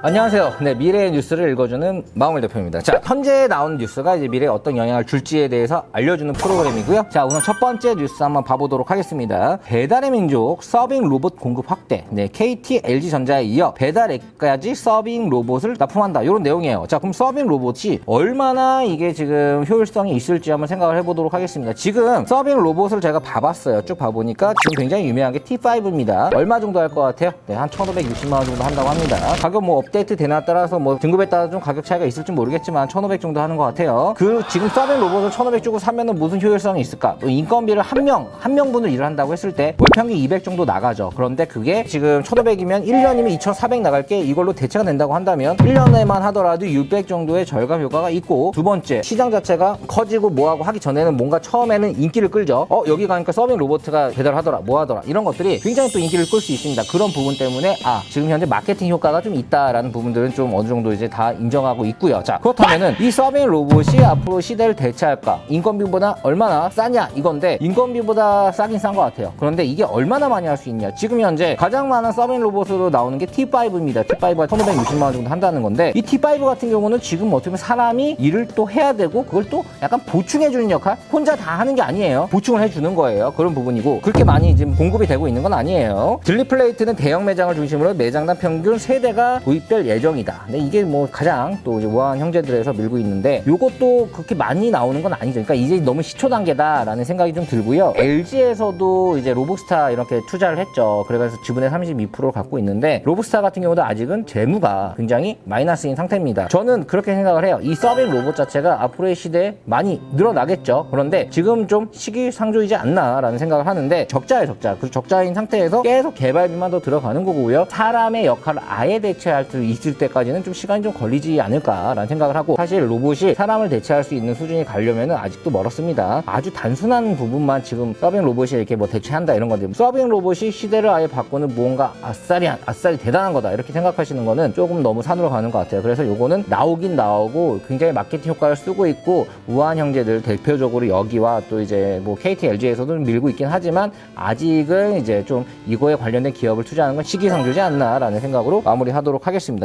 안녕하세요. 네, 미래의 뉴스를 읽어주는 마홍일 대표입니다. 자, 현재 나온 뉴스가 이제 미래에 어떤 영향을 줄지에 대해서 알려주는 프로그램이고요. 자, 우선 첫 번째 뉴스 한번 봐보도록 하겠습니다. 배달의 민족 서빙 로봇 공급 확대. 네, KT, LG전자에 이어 배달앱까지 서빙 로봇을 납품한다. 이런 내용이에요. 자, 그럼 서빙 로봇이 얼마나 이게 지금 효율성이 있을지 한번 생각을 해보도록 하겠습니다. 지금 서빙 로봇을 제가 봐봤어요. 쭉 봐보니까 지금 굉장히 유명한 게 T5입니다. 얼마 정도 할 것 같아요? 네, 한 1,560만 원 정도 한다고 합니다. 가격 뭐 업데이트 되나 따라서 뭐 등급에 따라 좀 가격 차이가 있을지 모르겠지만 1,500 정도 하는 것 같아요. 그 지금 서빙 로봇을 1,500 주고 사면은 무슨 효율성이 있을까? 또 인건비를 한 명, 한 명분을 일을 한다고 했을 때 월 평균 200 정도 나가죠. 그런데 그게 지금 1,500이면 1년이면 2,400 나갈 게 이걸로 대체가 된다고 한다면 1년에만 하더라도 600 정도의 절감 효과가 있고 두 번째 시장 자체가 커지고 뭐하고 하기 전에는 뭔가 처음에는 인기를 끌죠. 어 여기 가니까 서빙 로봇가 배달하더라, 뭐하더라 이런 것들이 굉장히 또 인기를 끌 수 있습니다. 그런 부분 때문에 아 지금 현재 마케팅 효과가 좀 있다 라는 부분들은 좀 어느 정도 이제 다 인정하고 있고요. 자 그렇다면은 이 서빙 로봇이 앞으로 시대를 대체할까? 인건비보다 얼마나 싸냐 이건데 인건비보다 싸긴 싼 것 같아요. 그런데 이게 얼마나 많이 할 수 있냐? 지금 현재 가장 많은 서빙 로봇으로 나오는 게 T5입니다. T5가 1,560만 원 정도 한다는 건데 이 T5 같은 경우는 지금 어떻게 보면 사람이 일을 또 해야 되고 그걸 또 약간 보충해 주는 역할? 혼자 다 하는 게 아니에요. 보충을 해 주는 거예요. 그런 부분이고 그렇게 많이 지금 공급이 되고 있는 건 아니에요. 딜리플레이트는 대형 매장을 중심으로 매장당 평균 3대가 도입 될 예정이다. 근데 이게 뭐 가장 또 우아한 형제들에서 밀고 있는데 이것도 그렇게 많이 나오는 건 아니죠. 그러니까 이제 너무 시초 단계다라는 생각이 좀 들고요. LG에서도 이제 로브스타 이렇게 투자를 했죠. 그래서 지분의 32%를 갖고 있는데 로브스타 같은 경우도 아직은 재무가 굉장히 마이너스인 상태입니다. 저는 그렇게 생각을 해요. 이 서빙 로봇 자체가 앞으로의 시대에 많이 늘어나겠죠. 그런데 지금 좀 시기상조이지 않나라는 생각을 하는데 적자예요, 적자. 그 적자인 상태에서 계속 개발비만 더 들어가는 거고요. 사람의 역할을 아예 대체할 수 있을 때까지는 좀 시간이 좀 걸리지 않을까라는 생각을 하고 사실 로봇이 사람을 대체할 수 있는 수준이 가려면 아직도 멀었습니다. 아주 단순한 부분만 지금 서빙 로봇이 이렇게 뭐 대체한다 이런 건데 서빙 로봇이 시대를 아예 바꾸는 무언가 아싸리 아싸리 대단한 거다 이렇게 생각하시는 거는 조금 너무 산으로 가는 것 같아요. 그래서 요거는 나오긴 나오고 굉장히 마케팅 효과를 쓰고 있고 우한 형제들 대표적으로 여기와 또 이제 뭐 KT, LG에서도 밀고 있긴 하지만 아직은 이제 좀 이거에 관련된 기업을 투자하는 건 시기상조지 않나라는 생각으로 마무리하도록 하겠습니다.